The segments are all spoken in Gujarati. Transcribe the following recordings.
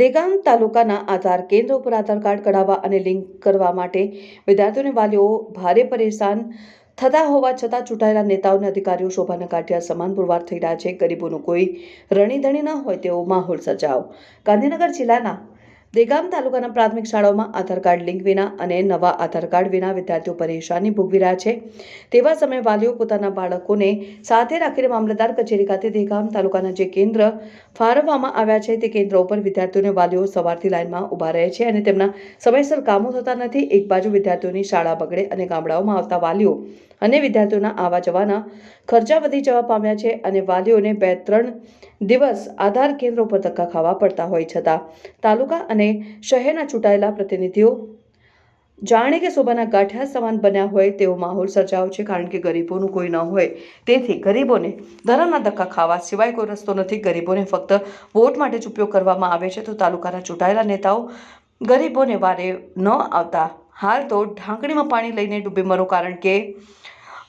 દેગામ તાલુકાના આધાર કેન્દ્ર ઉપર આધાર કાર્ડ કઢાવવા અને લિંક કરવા માટે વિદ્યાર્થીઓને વાલીઓ ભારે પરેશાન થતા હોવા છતાં ચૂંટાયેલા નેતાઓને અધિકારીઓ શોભાના કાઢ્યા સમાન પુરવાર થઈ રહ્યા છે. ગરીબોનું કોઈ રણીધણી ન હોય તેવો માહોલ સર્જાયો. ગાંધીનગર જિલ્લાના દેગામ તાલુકાના પ્રાથમિક શાળાઓમાં આધાર કાર્ડ લિંક વિના અને નવા આધાર કાર્ડ વિના વિદ્યાર્થીઓ પરેશાની ભોગવી રહ્યા છે. તેવા સમયે વાલીઓ પોતાના બાળકોને સાથે રાખીને મામલતદાર કચેરી ખાતે દેગામ તાલુકાના જે કેન્દ્ર ફાળવવામાં આવ્યા છે તે કેન્દ્ર ઉપર વિદ્યાર્થીઓને વાલીઓ સવારથી લાઇનમાં ઊભા રહે છે અને તેમના સમયસર કામો થતા નથી. એક બાજુ વિદ્યાર્થીઓની શાળા બગડે અને ગામડાઓમાં આવતા વાલીઓ અને વિદ્યાર્થીઓના આવા જવાના ખર્ચા વધી જવા પામ્યા છે અને વાલીઓને બે ત્રણ દિવસ આધાર કેન્દ્રો પર ધક્કા ખાવા પડતા હોય છતાં તાલુકા અને શહેરના ચૂંટાયેલા પ્રતિનિધિઓ. જાણે કે શોભાના ગાંઠિયા સમાન બન્યા હોય તેવો માહોલ સર્જાયો છે, કારણ કે ગરીબોનું કોઈ ન હોય. તેથી ગરીબોને ધર્મના ધક્કા ખાવા સિવાય કોઈ રસ્તો નથી. ગરીબોને ફક્ત વોટ માટે જ ઉપયોગ કરવામાં આવે છે. તો તાલુકાના ચૂંટાયેલા નેતાઓ ગરીબોને વારે ન આવતા હાલ તો ઢાંકણીમાં પાણી લઈને ડૂબી મરો, કારણ કે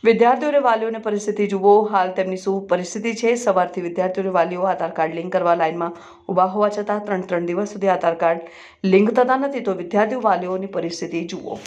વિદ્યાર્થીઓને વાલીઓને પરિસ્થિતિ જુઓ. હાલ તેમની શું પરિસ્થિતિ છે? સવારથી વિદ્યાર્થીઓને વાલીઓ આધાર કાર્ડ લિંક કરવા લાઇનમાં ઊભા હોવા છતાં ત્રણ ત્રણ દિવસ સુધી આધાર કાર્ડ લિંક થતા નથી. તો વિદ્યાર્થીઓ વાલીઓની પરિસ્થિતિ જુઓ.